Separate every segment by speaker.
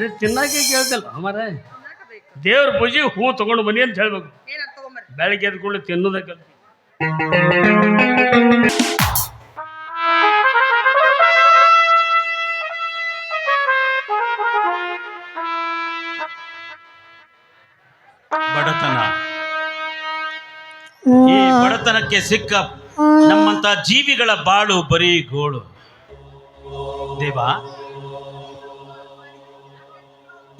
Speaker 1: ಬರೀ ತಿನ್ನಾಕೆ ಕೇಳ್ತಿಲ್ಲ. ಮರ ದೇವ್ರ ಪೂಜೆ ಹೂ ತಗೊಂಡು ಬನ್ನಿ ಅಂತ ಹೇಳ್ಬೇಕು. ಬೆಳಗ್ಗೆ ಎದ್ಕೊಂಡು ತಿನ್ನೋದೇ ಕಲ್ತು
Speaker 2: ಬಡತನ. ಈ ಬಡತನಕ್ಕೆ ಸಿಕ್ಕ ನಮ್ಮಂತ ಜೀವಿಗಳ ಬಾಳು ಬರೀ ಗೋಳು. ದೇವ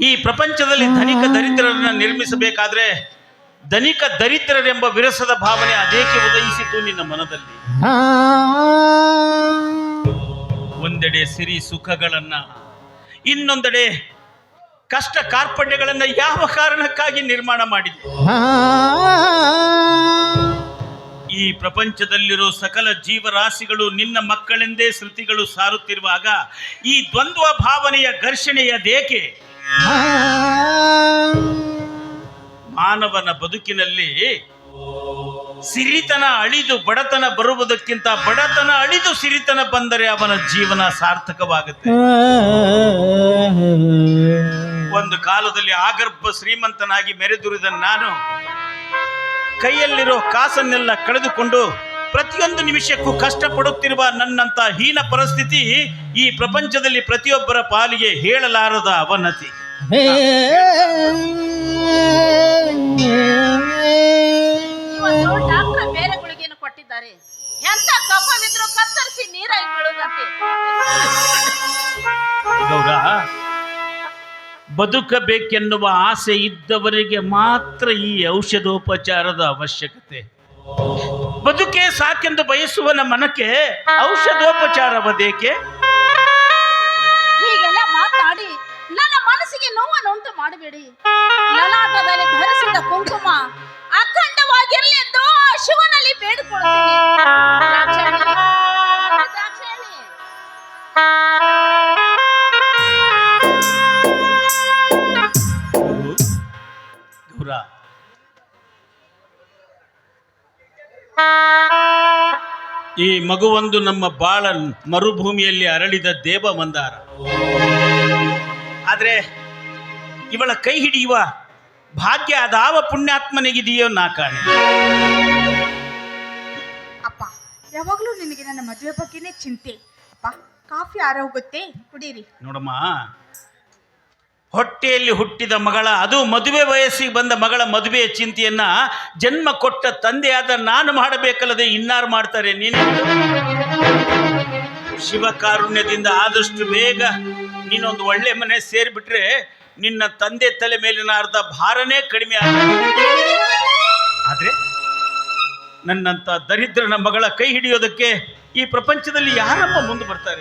Speaker 2: ಈ ಪ್ರಪಂಚದಲ್ಲಿ ಧನಿಕ ದರಿದ್ರರನ್ನು ನಿರ್ಮಿಸಬೇಕಾದ್ರೆ ಧನಿಕ ದರಿದ್ರರೆಂಬ ವಿರಸದ ಭಾವನೆ ಅದೇಕೆ ಉದಯಿಸಿತು ನಿನ್ನ ಮನದಲ್ಲಿ? ಒಂದೆಡೆ ಸಿರಿ ಸುಖಗಳನ್ನ ಇನ್ನೊಂದೆಡೆ ಕಷ್ಟ ಕಾರ್ಪಣ್ಯಗಳನ್ನ ಯಾವ ಕಾರಣಕ್ಕಾಗಿ ನಿರ್ಮಾಣ ಮಾಡಿದೆ ಈ ಪ್ರಪಂಚದಲ್ಲಿರೋ ಸಕಲ ಜೀವರಾಶಿಗಳು ನಿನ್ನ ಮಕ್ಕಳೆಂದೇ ಶ್ರುತಿಗಳು ಸಾರುತ್ತಿರುವಾಗ ಈ ದ್ವಂದ್ವ ಭಾವನೆಯ ಘರ್ಷಣೆಯದೇಕೆ? ಮಾನವನ ಬದುಕಿನಲ್ಲಿ ಸಿರಿತನ ಅಳಿದು ಬಡತನ ಬರುವುದಕ್ಕಿಂತ ಬಡತನ ಅಳಿದು ಸಿರಿತನ ಬಂದರೆ ಅವನ ಜೀವನ ಸಾರ್ಥಕವಾಗುತ್ತೆ. ಒಂದು ಕಾಲದಲ್ಲಿ ಆಗರ್ಭ ಶ್ರೀಮಂತನಾಗಿ ಮೆರೆದುರಿದ ನಾನು ಕೈಯಲ್ಲಿರೋ ಕಾಸನ್ನೆಲ್ಲ ಕಳೆದುಕೊಂಡು ಪ್ರತಿಯೊಂದು ನಿಮಿಷಕ್ಕೂ ಕಷ್ಟಪಡುತ್ತಿರುವ ನನ್ನಂತ ಹೀನ ಪರಿಸ್ಥಿತಿ ಈ ಪ್ರಪಂಚದಲ್ಲಿ ಪ್ರತಿಯೊಬ್ಬರ ಪಾಲಿಗೆ ಹೇಳಲಾರದ ಅವನತಿ.
Speaker 3: ಡಾಕ್ಟರ್ ಬೇರೆ ಗುಳಿಗೆಯನ್ನು ಕೊಟ್ಟಿದ್ದಾರೆ ಎಂತ ಕಫವಿದ್ರು ಕತ್ತರಿಸಿ ನೀರಾಗಿ ಬೀಳುದಂತೆ
Speaker 2: ಗೌರ, ಬದುಕಬೇಕೆನ್ನುವ ಆಸೆ ಇದ್ದವರಿಗೆ ಮಾತ್ರ ಈ ಔಷಧೋಪಚಾರದ ಅವಶ್ಯಕತೆ. ಬದುಕೇ ಸಾಕೆಂದು ಬಯಸುವನ ಮನಕ್ಕೆ ಔಷಧೋಪಚಾರವದೇಕೆ
Speaker 3: ಮಾಡಬೇಡಿ. ಲಲಾಟದಲ್ಲಿ ಧರಿಸಿದ ಕುಂಕುಮ ಅಖಂಡವಾಗಿರಲಿ ಎಂದು ಶಿವನಲ್ಲಿ ಬೇಡಿಕೊಳ್ಳುತ್ತೇನೆ.
Speaker 2: ಗೌರ ಈ ಮಗುವೊಂದು ನಮ್ಮ ಬಾಳ ಮರುಭೂಮಿಯಲ್ಲಿ ಅರಳಿದ ದೇವ ಮಂದಾರ ಆದ್ರೆ ಇವಳ ಕೈ ಹಿಡಿಯುವ ಭಾಗ್ಯ ಅದಾವ ಪುಣ್ಯಾತ್ಮನಿಗಿದೆಯೋ ನಾ ಕಾಣೆ.
Speaker 4: ಅಪ್ಪ ಯಾವಾಗಲೂ ನಿನಗೆ ನನ್ನ ಮದುವೆ ಬಗ್ಗೆನೇ ಚಿಂತೆ. ಅಪ್ಪ ಕಾಫಿ ಆರೋಗುತ್ತೆ ಕುಡೀರಿ.
Speaker 2: ನೋಡಮ್ಮ ಹೊಟ್ಟೆಯಲ್ಲಿ ಹುಟ್ಟಿದ ಮಗಳ ಅದು ಮದುವೆ ವಯಸ್ಸಿಗೆ ಬಂದ ಮಗಳ ಮದುವೆಯ ಚಿಂತೆಯನ್ನ ಜನ್ಮ ಕೊಟ್ಟ ತಂದೆಯಾದ ನಾನು ಮಾಡಬೇಕಲ್ಲದೆ ಇನ್ನಾರು ಮಾಡ್ತಾರೆ ನೀನು? ಶಿವ ಕಾರುಣ್ಯದಿಂದ ಆದಷ್ಟು ಬೇಗ ನೀನೊಂದು ಒಳ್ಳೆ ಮನೆ ಸೇರಿಬಿಟ್ರೆ ನಿನ್ನ ತಂದೆ ತಲೆ ಮೇಲಿನ ಅರ್ಧ ಭಾರನೇ ಕಡಿಮೆ ಆಗುತ್ತೆ ಆದ್ರೆ ನನ್ನಂತ ದರಿದ್ರನ ಮಗಳ ಕೈ ಹಿಡಿಯೋದಕ್ಕೆ ಈ ಪ್ರಪಂಚದಲ್ಲಿ ಯಾರಪ್ಪ ಮುಂದೆ ಬರ್ತಾರೆ?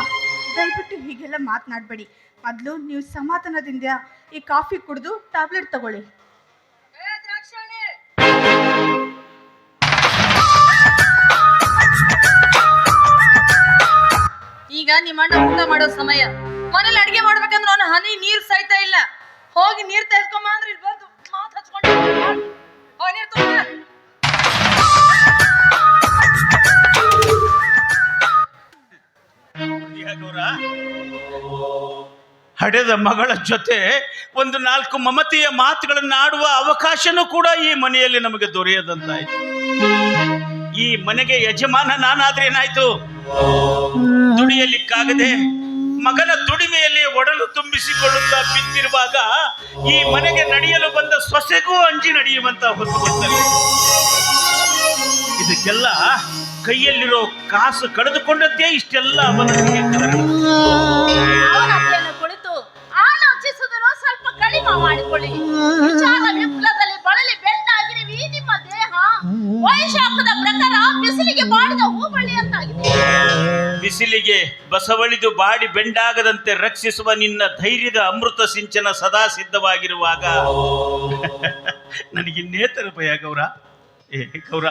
Speaker 4: ಅಪ್ಪ ದಯವಿಟ್ಟು ಹೀಗೆಲ್ಲ ಮಾತನಾಡಬೇಡಿ. ಮೊದಲು ನೀವು ಸಮಾಧಾನದಿಂದ ಈ ಕಾಫಿ ಕುಡಿದು ಟ್ಯಾಬ್ಲೆಟ್ ತಗೊಳ್ಳಿ.
Speaker 3: ಈಗ ನಿಮ್ಮಣ್ಣ ಊಟ ಮಾಡೋ ಸಮಯ. ಮನೇಲಿ ಅಡಿಗೆ ಮಾಡ್ಬೇಕಂದ್ರೆ ಅವನು ಹನಿ ನೀರ್ ಸಹಿತ ಇಲ್ಲ. ಹೋಗಿ ನೀರ್ ತೆಗೆದ್ಕೊಂಬ ಅಂದ್ರೆ ಇಲ್ಲಿ ಬಂದು ಮಾತು ಹಚ್ಕೊಂಡು ಹೋಗಿ. ನೀರ್ ತಗೊಂಬ.
Speaker 2: ಗೌರ ಹಡೆದ ಮಗಳ ಜೊತೆ ಒಂದು ನಾಲ್ಕು ಮಮತೆಯ ಮಾತುಗಳನ್ನು ಆಡುವ ಅವಕಾಶನೂ ಕೂಡ ಈ ಮನೆಯಲ್ಲಿ ನಮಗೆ ದೊರೆಯದಂತಾಯ್ತು. ಈ ಮನೆಗೆ ಯಜಮಾನ ನಾನಾದ್ರೆ ಏನಾಯ್ತು ದುಡಿಯಲಿಕ್ಕಾಗದೆ ಮಗನ ದುಡಿಮೆಯಲ್ಲಿ ಒಡಲು ತುಂಬಿಸಿಕೊಳ್ಳುತ್ತಾ ಬಿದ್ದಿರುವಾಗ ಈ ಮನೆಗೆ ನಡೆಯಲು ಬಂದ ಸೊಸೆಗೂ ಅಂಜಿ ನಡೆಯುವಂತ ಹೊತ್ತು ಬಂದರೆ ಇದಕ್ಕೆಲ್ಲ ಕೈಯಲ್ಲಿರೋ ಕಾಸು ಕಳೆದುಕೊಂಡದ್ದೇ ಇಷ್ಟೆಲ್ಲ ಮನಸ್ಸಿಗೆ ಕಾರಣ
Speaker 3: ಅವನ ಹತ್ಯೆಯನ್ನು ಕುಳಿತು, ಆಲೋಚಿಸುವುದನ್ನು ಸ್ವಲ್ಪ ಕಡಿಮೆ ಮಾಡಿಕೊಳ್ಳಿ. ಬಿಸಿಲಿಗೆ
Speaker 2: ಬಸವಳಿದು ಬಾಡಿ ಬೆಂಡಾಗದಂತೆ ರಕ್ಷಿಸುವ ನಿನ್ನ ಧೈರ್ಯದ ಅಮೃತ ಸಿಂಚನ ಸದಾ ಸಿದ್ಧವಾಗಿರುವಾಗ. ನನಗಿನ್ನೇತರ ಭಯ ಗೌರ? ಏ, ಗೌರ.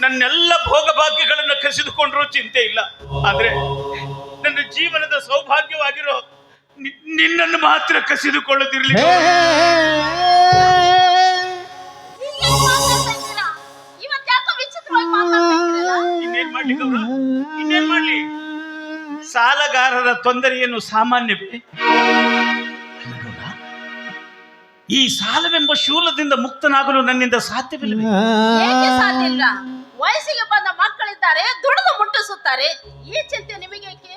Speaker 2: ನನ್ನೆಲ್ಲ ಭೋಗಭಾಗ್ಯಗಳನ್ನು ಕಸಿದುಕೊಂಡ್ರೂ ಚಿಂತೆ ಇಲ್ಲ. ಆದ್ರೆ ನನ್ನ ಜೀವನದ ಸೌಭಾಗ್ಯವಾಗಿರೋ ನಿನ್ನನ್ನು ಮಾತ್ರ ಕಸಿದುಕೊಳ್ಳದಿರಲಿ ಇನ್ನೇನ್ ಮಾಡ್ಲಿ ಗೌರ? ಇನ್ನೇನ್ ಮಾಡ್ಲಿ? ಸಾಲಗಾರರ ತೊಂದರೆಯನ್ನು ಸಾಮಾನ್ಯವೇ ಈ ಸಾಲವೆಂಬ ಶೂಲದಿಂದ ಮುಕ್ತನಾಗಲು ನನ್ನಿಂದ ಸಾಧ್ಯವಿಲ್ಲ
Speaker 5: ಏಕೆ ಸಾಧ್ಯ ಇಲ್ಲ? ವಯಸ್ಸಿಗೆ ಬಂದ ಮಕ್ಕಳಿದ್ದಾರೆ ದುಡಿದು ಮುಟ್ಟಿಸುತ್ತಾರೆ. ಈ ಚಿಂತೆ ನಿಮಗೇಕೆ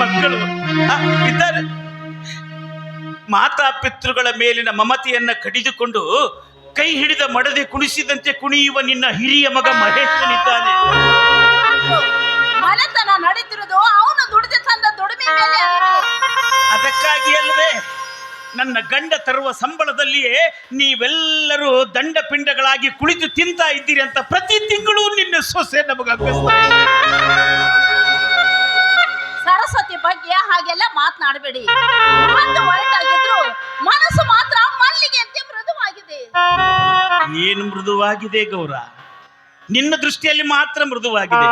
Speaker 2: ಮಕ್ಕಳು ಆ, ಇದ್ದಾರೆ. ಮಾತಾ ಪಿತೃಗಳ ಮೇಲಿನ ಮಮತೆಯನ್ನ ಕಡಿದುಕೊಂಡು ಕೈ ಹಿಡಿದ ಮಡದೆ ಕುಣಿಸಿದಂತೆ ಕುಣಿಯುವ ನಿನ್ನ ಹಿರಿಯ ಮಗ ಮಹೇಶನಿದ್ದಾನೆ
Speaker 5: ಮನೆತನ ನಡೀತಿರೋದು ಅವನು ದುಡಿದ ತಂದ ದುಡಿಮೆ ಮೇಲೆ ಅಲ್ಲವೇ?
Speaker 2: ಅದಕ್ಕಾಗಿ ಅಲ್ವೇ ನನ್ನ ಗಂಡ ತರುವ ಸಂಬಳದಲ್ಲಿಯೇ ನೀವೆಲ್ಲರೂ ದಂಡಪಿಂಡಗಳಾಗಿ ಕುಳಿತು ತಿಂತಾ ಇದ್ದೀರಿ ಅಂತ ಪ್ರತಿ ತಿಂಗಳು ನಿನ್ನ ಸೊಸೆ ನಮಗ
Speaker 5: ಸರಸ್ವತಿ ಬಗ್ಗೆ ಹಾಗೆಲ್ಲ ಮಾತನಾಡಬೇಡಿ. ಒಂದು ಒಳಗಾಗಿದ್ರು ಮನಸ್ಸು ಮಾತ್ರ ಮಲ್ಲಿಗೆ ಅಂತ ಮೃದುವಾಗಿದೆ.
Speaker 2: ಏನು ಮೃದುವಾಗಿದೆ ಗೌರ. ನಿನ್ನ ದೃಷ್ಟಿಯಲ್ಲಿ ಮಾತ್ರ ಮೃದುವಾಗಿದೆ.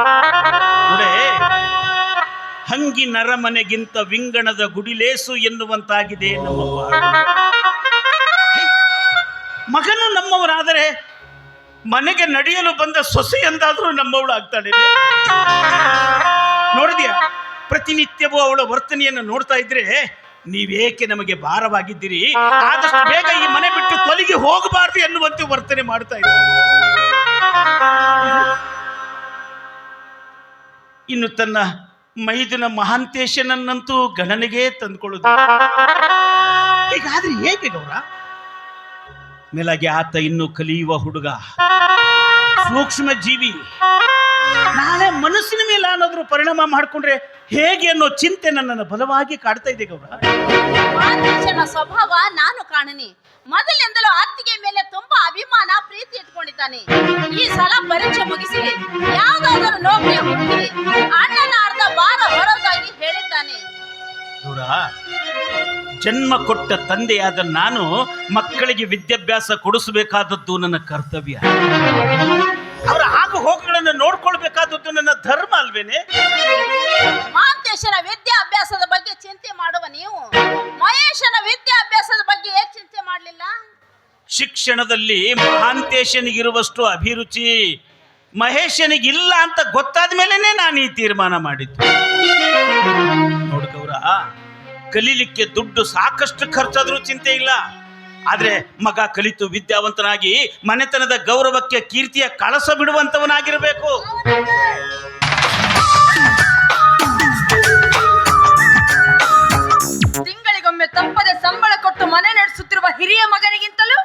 Speaker 2: ಹಂಗಿ ನರಮನೆಗಿಂತ ವಿಂಗಣದ ಗುಡಿಲೇಸು ಎನ್ನುವಂತಾಗಿದೆ ನಮ್ಮ. ಮಗನು ನಮ್ಮವರಾದರೆ ಮನೆಗೆ ನಡೆಯಲು ಬಂದ ಸೊಸೆ ಎಂದಾದರೂ ನಮ್ಮವಳು ಆಗ್ತಾಳೆ ನೋಡಿದ್ಯಾ? ಪ್ರತಿನಿತ್ಯವೂ ಅವಳ ವರ್ತನೆಯನ್ನು ನೋಡ್ತಾ ಇದ್ರೆ ನೀವೇಕೆ ನಮಗೆ ಭಾರವಾಗಿದ್ದೀರಿ? ಆದಷ್ಟು ಬೇಗ ಈ ಮನೆ ಬಿಟ್ಟು ತೊಲಗಿ ಹೋಗಬಾರ್ದು ಎನ್ನುವಂತೆ ವರ್ತನೆ ಮಾಡ್ತಾ ಇದ್ದಾರೆ. ಇನ್ನು ತನ್ನ ಮೈದಿನ ಮಹಾಂತೇಶನನ್ನಂತೂ ಗಣನೆಗೆ ತಂದ್ಕೊಳ್ಳುದು. ಹೀಗಾದ್ರೆ ಹೇಗೆ ಗೌರ? ಮೇಲಾಗಿ ಆತ ಇನ್ನು ಕಲಿಯುವ ಹುಡುಗ. ಸೂಕ್ಷ್ಮ ಜೀವಿ ನಾಳೆ ಮನಸ್ಸಿನ ಮೇಲೆ ಅನ್ನೋದ್ರು ಪರಿಣಾಮ ಮಾಡಿಕೊಂಡ್ರೆ ಹೇಗೆ ಅನ್ನೋ ಚಿಂತೆ ನನ್ನನ್ನು ಬಲವಾಗಿ ಕಾಡ್ತಾ ಇದೆ ಗೌರ.
Speaker 5: ಮಾತೇಶನ ಸ್ವಭಾವ ನಾನು ಕಾಣನಿ. ಮೊದಲಿಂದಲೂ ಅತ್ತಿಗೆ ಮೇಲೆ ತುಂಬಾ ಅಭಿಮಾನ ಪ್ರೀತಿ ಇಟ್ಕೊಂಡಿದ್ದಾನೆ. ಈ ಸಲ ಪರೀಕ್ಷೆ ಮುಗಿಸಿ ಯಾವ್ದಾದ್ರು ನೌಕರಿ ಹುಡುಕಿ ಅಣ್ಣನ ಅರ್ಧ ಭಾರ ಹೊರೋದಾಗಿ ಹೇಳಿದ್ದಾನೆ.
Speaker 2: ಗೌರ ಜನ್ಮ ಕೊಟ್ಟ ತಂದೆಯಾದ ನಾನು ಮಕ್ಕಳಿಗೆ ವಿದ್ಯಾಭ್ಯಾಸ ಕೊಡಿಸಬೇಕಾದದ್ದು ನನ್ನ ಕರ್ತವ್ಯ. ಅವರ ಹಾಗೂ ಹೋಗುಗಳನ್ನು ನೋಡ್ಕೊಳ್ಬೇಕಾದದ್ದು ನನ್ನ ಧರ್ಮ ಅಲ್ವೇನೆ?
Speaker 5: ಮಾಂತೇಶನ ವಿದ್ಯಾಭ್ಯಾಸದ ಬಗ್ಗೆ ಚಿಂತೆ ಮಾಡುವ ನೀವು? ಮಹೇಶನ ವಿದ್ಯಾಭ್ಯಾಸದ ಬಗ್ಗೆ ಏಕೆ ಚಿಂತೆ ಮಾಡಲಿಲ್ಲ?
Speaker 2: ಶಿಕ್ಷಣದಲ್ಲಿ ಮಹಾಂತೇಶನಿಗಿರುವಷ್ಟು ಅಭಿರುಚಿ ಮಹೇಶನಿಗಿಲ್ಲ ಅಂತ ಗೊತ್ತಾದ ಮೇಲೆನೆ ನಾನು ಈ ತೀರ್ಮಾನ ಮಾಡಿದ್ದು. ನೋಡ್ಕವ್ರ ಕಲೀಲಿಕ್ಕೆ ದುಡ್ಡು ಸಾಕಷ್ಟು ಖರ್ಚಾದ್ರೂ ಚಿಂತೆ ಇಲ್ಲ. ಆದ್ರೆ ಮಗ ಕಲಿತು ವಿದ್ಯಾವಂತನಾಗಿ ಮನೆತನದ ಗೌರವಕ್ಕೆ ಕೀರ್ತಿಯ ಕಳಸ ಬಿಡುವಂತವನಾಗಿರಬೇಕು.
Speaker 3: ತಿಂಗಳಿಗೊಮ್ಮೆ ತಪ್ಪದೆ ಸಂಬಳ ಕೊಟ್ಟು ಮನೆ ನಡೆಸುತ್ತಿರುವ ಹಿರಿಯ ಮಗನಿಗಿಂತಲೂ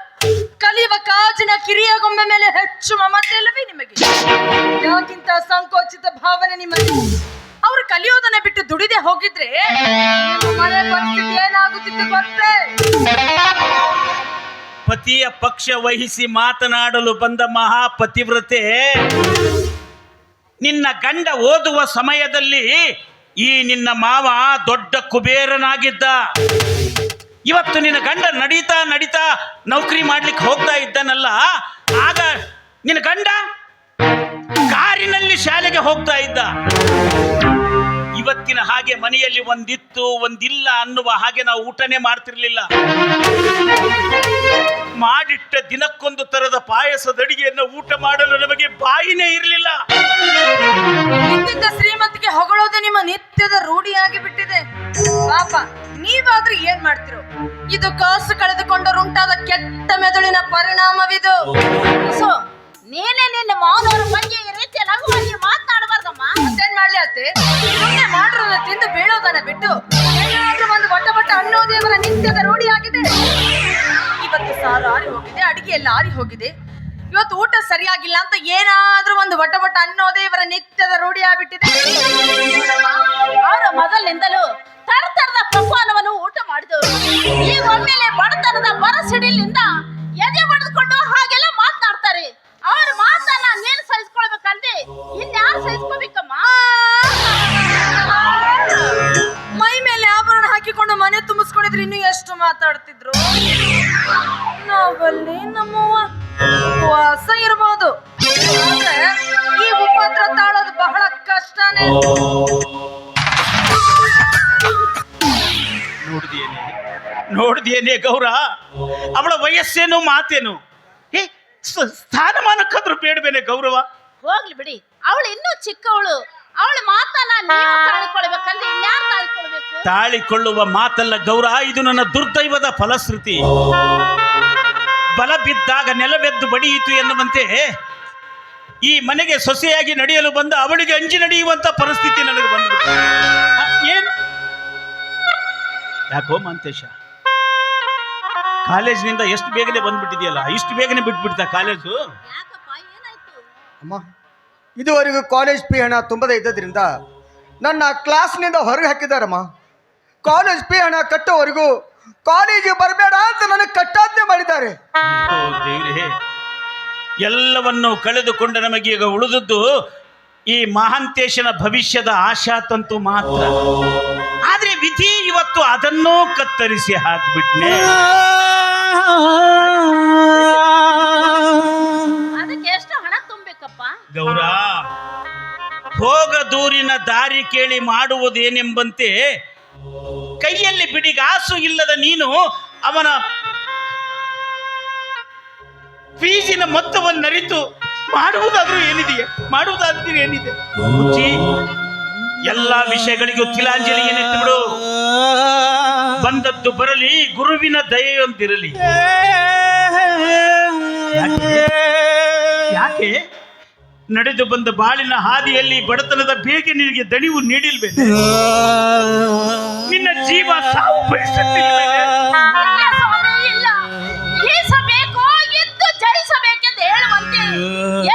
Speaker 3: ಕಲಿಯುವ ಕಾಜಿನ ಕಿರಿಯಗೊಮ್ಮೆ ಮೇಲೆ ಹೆಚ್ಚು ಮಮತೆ ಇಲ್ಲವೇ ನಿಮಗೆ? ಯಾಕಿಂತ ಸಂಕೋಚಿತ ಭಾವನೆ ಅವರು ಕಲಿಯೋದನ್ನ ಬಿಟ್ಟು ದುಡಿದೆ ಹೋಗಿದ್ರೆ ಮನೆ ಪರಿಸ್ಥಿತಿ ಏನಾಗುತ್ತಿತ್ತು ಗೊತ್ತೇ?
Speaker 2: ಪತಿಯ ಪಕ್ಷ ವಹಿಸಿ ಮಾತನಾಡಲು ಬಂದ ಮಹಾಪತಿವ್ರತೆ, ನಿನ್ನ ಗಂಡ ಓದುವ ಸಮಯದಲ್ಲಿ ಈ ನಿನ್ನ ಮಾವ ದೊಡ್ಡ ಕುಬೇರನಾಗಿದ್ದ. ಇವತ್ತು ನಿನ್ನ ಗಂಡ ನಡೀತಾ ನಡೀತಾ ನೌಕರಿ ಮಾಡ್ಲಿಕ್ಕೆ ಹೋಗ್ತಾ ಇದ್ದನಲ್ಲ, ಆಗ ನಿನ್ನ ಗಂಡ ಕಾರಿನಲ್ಲಿ ಶಾಲೆಗೆ ಹೋಗ್ತಾ ಇದ್ದ. ಇವತ್ತಿನ ಹಾಗೆ ಮನೆಯಲ್ಲಿ ಒಂದಿತ್ತು, ಒಂದಿಲ್ಲ ಅನ್ನುವ ಹಾಗೆ ನಾವು ಊಟನೆ ಮಾಡ್ತಿರ್ಲಿಲ್ಲ. ಮಾಡಿಟ್ಟ ದಿನಕ್ಕೊಂದು ತರದ ಪಾಯಸದ ಅಡಿಗೆಯನ್ನು ಊಟ ಮಾಡಲು ನಮಗೆ ಬಾಯಿನೇ ಇರಲಿಲ್ಲ.
Speaker 3: ಶ್ರೀಮಂತಿಗೆ ಹೊಗಳೋದು ನಿಮ್ಮ ನಿತ್ಯದ ರೂಢಿಯಾಗಿ ಬಿಟ್ಟಿದೆ. ಪಾಪ, ನೀವಾದ್ರೂ ಏನ್ ಮಾಡ್ತಿರೋ? ಇದು ಕಾಸು ಕಳೆದುಕೊಂಡರುಂಟಾದ ಕೆಟ್ಟ ಮೆದುಳಿನ ಪರಿಣಾಮವಿದು.
Speaker 5: ಸೊ ನೀನೇ ನಿನ್ನ ಮಾವನವರ ಬಗ್ಗೆ ಈ ರೀತಿ ಲಘುವಾಗಿ ಮಾತನಾಡಬಾರ್ದಮ್ಮ
Speaker 3: ಮತ್ತೇನ್ ಮಾಡ್ಲಿ ಅತ್ತೆ? ಸುಮ್ಮನೆ ಮಾಡಿರೋದ ತಿಂದು ಬೀಳೋದನ್ನ ಬಿಟ್ಟು ಏನಾದ್ರೂ ಒಂದು ಬಟ್ಟ ಬಟ್ಟ ಅನ್ನೋ ದೇವರ ನಿತ್ಯದ ರೂಢಿಯಾಗಿದೆ ಇವತ್ತು ಸಾರು ಆರಿ ಹೋಗಿದೆ, ಅಡಿಗೆ ಎಲ್ಲ ಆರಿ ಹೋಗಿದೆ. ಇವತ್ತು ಊಟ ಸರಿಯಾಗಿಲ್ಲ ಅಂತ ಏನಾದ್ರೂ ಒಂದು ಬಟ್ಟ ಬಟ್ಟ ಅನ್ನೋದೇ ಇವರ ನಿತ್ಯದ ರೂಢಿ ಆಗ್ಬಿಟ್ಟಿದೆ.
Speaker 5: ಅವರ ಮೊದಲಿನಿಂದಲೂ ತರತರದ ಪ್ರಪಾನವನ್ನು ಊಟ ಮಾಡಿದವರು ಈಗ ಒಮ್ಮೆಲೆ ಬಡತನದ ಬರಸಿಡಿಲಿಂದ ಎದೆ ಬಡಿದುಕೊಂಡು ಹಾಗೆಲ್ಲ ಮಾತನಾಡ್ತಾರೆ. ಅವ್ರ ಮಾತನ್ನ ನೀನು ಸಹಿಸ್ಕೊಳ್ಬೇಕಲ್ದೆ ಇನ್ಯಾರು ಸಹಿಸ್ಕೋಬೇಕಮ್ಮ?
Speaker 3: ಮೈ ಮೇಲೆ ಆಭರಣ ಹಾಕಿಕೊಂಡು ಮನೆ ತುಂಬಿಸ್ಕೊಂಡಿದ್ರು ಇನ್ನು ಎಷ್ಟು ಮಾತಾಡ್ತಿದ್ರು? ನಾವಲ್ಲಿ ನಮ್ಮವ್ವ ವಾಸ ಇರ್ಬೋದು. ಆದ್ರೆ ಈ ಉಪದ್ರ ತಾಳೋದು ಬಹಳ ಕಷ್ಟನೇ.
Speaker 2: ನೋಡ್ದೇನೆ ನೋಡ್ದೇನೆ ಗೌರ? ಅವಳ ವಯಸ್ಸೇನು ಮಾತೇನು? ಸ್ಥಾನಮಾನಕ್ಕಾದ್ರೂ ಬೇಡಬೇನೆ ಗೌರವ.
Speaker 5: ಹೋಗ್ಲಿ ಬಿಡಿ. ಅವಳು ಇನ್ನೂ ಚಿಕ್ಕವಳು. ಅವಳ ಮಾತನ್ನ ನೀವು ತಾಳ್ಕೊಳ್ಬೇಕಲ್ಲಿ ಇನ್ಯಾರು ತಾಳ್ಕೊಳ್ಬೇಕು
Speaker 2: ತಾಳಿಕೊಳ್ಳುವ ಮಾತಲ್ಲ ಗೌರವ ಇದು ನನ್ನ ದುರ್ದೈವದ ಫಲಶ್ರುತಿ. ಬಲ ಬಿದ್ದಾಗ ನೆಲವೆದ್ದು ಬಡಿಯಿತು ಎನ್ನುವಂತೆ ಈ ಮನೆಗೆ ಸೊಸೆಯಾಗಿ ನಡೆಯಲು ಬಂದ ಅವಳಿಗೆ ಅಂಜಿ ನಡೆಯುವಂತ ಪರಿಸ್ಥಿತಿ ನನಗೆ ಬಂದ್ಬಿಟ್ಟು ಏನು? ಯಾಕೋ ಮಾಂತೇಶ? ಕಾಲೇಜಿನಿಂದ ಎಷ್ಟು ಬೇಗನೆ ಬಂದ್ಬಿಟ್ಟಿದೆಯಲ್ಲ ಇಷ್ಟು ಬೇಗನೆ ಬಿಟ್ಬಿಡ್ತಾ ಕಾಲೇಜು?
Speaker 5: ಯಾಕಪ್ಪ ಏನಾಯ್ತು?
Speaker 6: ಅಮ್ಮ ಇದುವರೆಗೂ ಕಾಲೇಜ್ ಫೀ ಹಣ ತುಂಬದೇ ಇದ್ದದ್ರಿಂದ ನನ್ನ ಕ್ಲಾಸ್ನಿಂದ ಹೊರಗೆ ಹಾಕಿದಾರಮ್ಮ ಕಾಲೇಜ್ ಫೀ ಹಣ ಕಟ್ಟೋವರೆಗೂ ಕಾಲೇಜಿಗೆ ಬರಬೇಡ ಅಂತ ನನಗೆ ಕಟ್ಟಾಜ್ಞೆ ಮಾಡಿದ್ದಾರೆ.
Speaker 2: ಎಲ್ಲವನ್ನು ಕಳೆದುಕೊಂಡ ನಮಗೆ ಈಗ ಉಳಿದದ್ದು ಈ ಮಹಾಂತೇಶನ ಭವಿಷ್ಯದ ಆಶಾತಂತು ಮಾತ್ರ. ಆದ್ರೆ ವಿಧಿ ಇವತ್ತು ಅದನ್ನೂ ಕತ್ತರಿಸಿ ಹಾಕ್ಬಿಟ್ನೆ. ಗೌರ ಹೋಗ ದೂರಿನ ದಾರಿ ಕೇಳಿ ಮಾಡುವುದೇನೆಂಬಂತೆ ಕೈಯಲ್ಲಿ ಬಿಡಿಗಾಸು ಇಲ್ಲದ ನೀನು ಅವನ ಫೀಸಿನ ಮೊತ್ತವನ್ನು ಅರಿತು ಮಾಡುವುದಾದ್ರೂ ಏನಿದೆಯೇ? ಮಾಡುವುದಾದ್ರೂ ಏನಿದೆ? ಎಲ್ಲ ವಿಷಯಗಳಿಗೂ ತಿಲಾಂಜಲಿ ಏನಿತ್ತು ಬಿಡು. ಬಂದದ್ದು ಬರಲಿ, ಗುರುವಿನ ದಯೆಯೊಂದಿರಲಿ. ಯಾಕೆ? ನಡೆದು ಬಂದ ಬಾಳಿನ ಹಾದಿಯಲ್ಲಿ ಬಡತನದ ಬೇಗೆ ನಿನಗೆ ದಣಿವು ನೀಡಿಲ್ವೇ ನಿನ್ನ ಜೀವ ಸಾವು ಬಯಸುತ್ತಿಲ್ವೇ